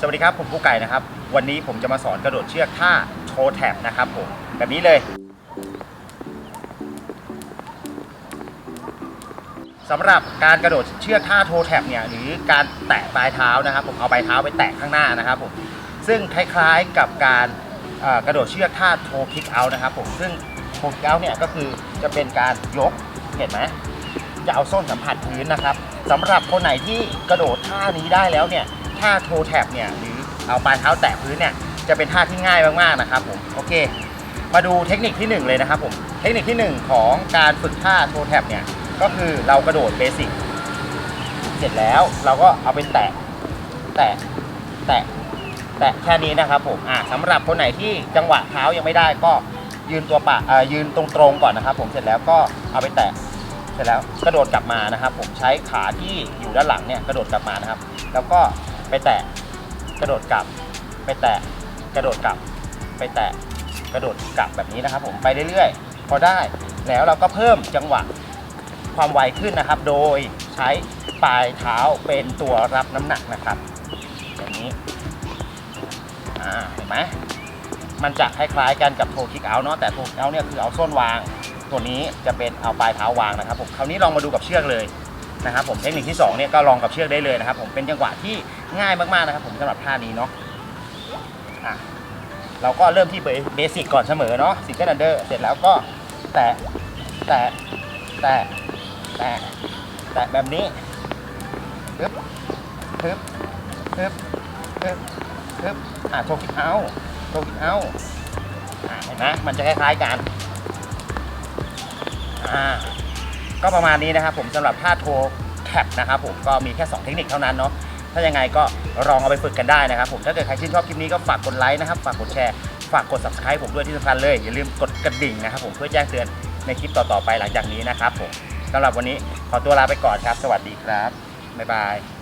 สวัสดีครับ ผมผู้ไก่นะครับ วันนี้ผมจะมาสอนกระโดดเชือกท่าโชว์แท็บนะครับผมแบบนี้เลย สำหรับการกระโดดเชือกท่าโทแท็บเนี่ยหรือการแตะปลายเท้านะครับ ผมเอาปลายเท้าไปแตะข้างหน้านะครับผมซึ่งคล้ายๆกับการกระโดดเชือกท่าโทคิกเอานะครับผมซึ่งโทคิกเอาเนี่ยก็คือจะเป็นการยกเห็นไหมจะเอาส้นสัมผัสพื้นนะครับสำหรับคนไหนที่กระโดดท่านี้ได้แล้วเนี่ย ท่าโทแท็บเนี่ยหรือเอาปลายเท้าแตะพื้นเนี่ยจะเป็นท่าที่ง่ายมากๆนะครับผมโอเค มาดูเทคนิคที่หนึ่งเลยนะครับผมเทคนิคที่หนึ่งของการฝึกท่าโทแท็บเนี่ยก็คือเรากระโดดเบสิกเสร็จแล้วเราก็เอาไปแตะแตะแตะแตะแค่นี้นะครับผมอ่าสำหรับคนไหนที่จังหวะเท้ายังไม่ได้ก็ยืนตัวปะอ่ายืนตรงๆก่อนนะครับผมเสร็จแล้วก็เอาไปแตะเสร็จแล้วกระโดดกลับมานะครับ ผมใช้ขาที่อยู่ด้านหลังเนี่ยกระโดดกลับมานะครับ แล้วก็ ไปแตะ กระโดดกลับ ไปแตะ กระโดดกลับ ไปแตะ กระโดดกลับแบบนี้นะครับ ผมไปเรื่อยๆ พอได้แล้วเราก็เพิ่มจังหวะความไวขึ้นนะครับ โดยใช้ปลายเท้าเป็นตัวรับน้ำหนักนะครับอย่างนี้อ่าเห็นไหมมันจะคล้ายๆกันกับโทคิกเอาเนาะแต่โทคิกเอาเนี่ยคือเอาส้นวาง ตัวนี้จะเป็นเอาปลายเท้าวางนะครับผมคราวนี้ลองมาดูกับเชือกเลย นะครับผมเทคนิคที่สองเนี่ยก็ลองกับเชือกได้เลยนะครับผมเป็นจังหวะที่ง่ายมากๆนะครับผมสำหรับท่านี้เนาะอะเราก็เริ่มที่เบสิกก่อนเสมอเนาะซิงเกิลอันเดอร์เสร็จแล้วก็แตะแตะแตะแตะแตะแบบนี้ฮึบฮึบฮึบฮึบฮึบอะโชกิเอาโชกิเอาอะเห็นไหมมันจะคล้ายๆกันอ่า ก็ประมาณนี้นะครับผมสำหรับท่าโทแคปนะครับผมก็มีแค่ 2 เทคนิคเท่านั้นเนาะถ้ายังไงก็ลองเอาไปฝึกกันได้นะครับผมถ้าเกิดใครชื่นชอบคลิปนี้ก็ฝากกดไลค์นะครับฝากกดแชร์ฝากกด subscribe ผมด้วยที่สำคัญเลย อย่าลืมกดกระดิ่งนะครับผมเพื่อแจ้งเตือนในคลิปต่อๆไปหลังจากนี้นะครับผมสำหรับวันนี้ขอตัวลาไปก่อนครับ สวัสดีครับบ๊ายบาย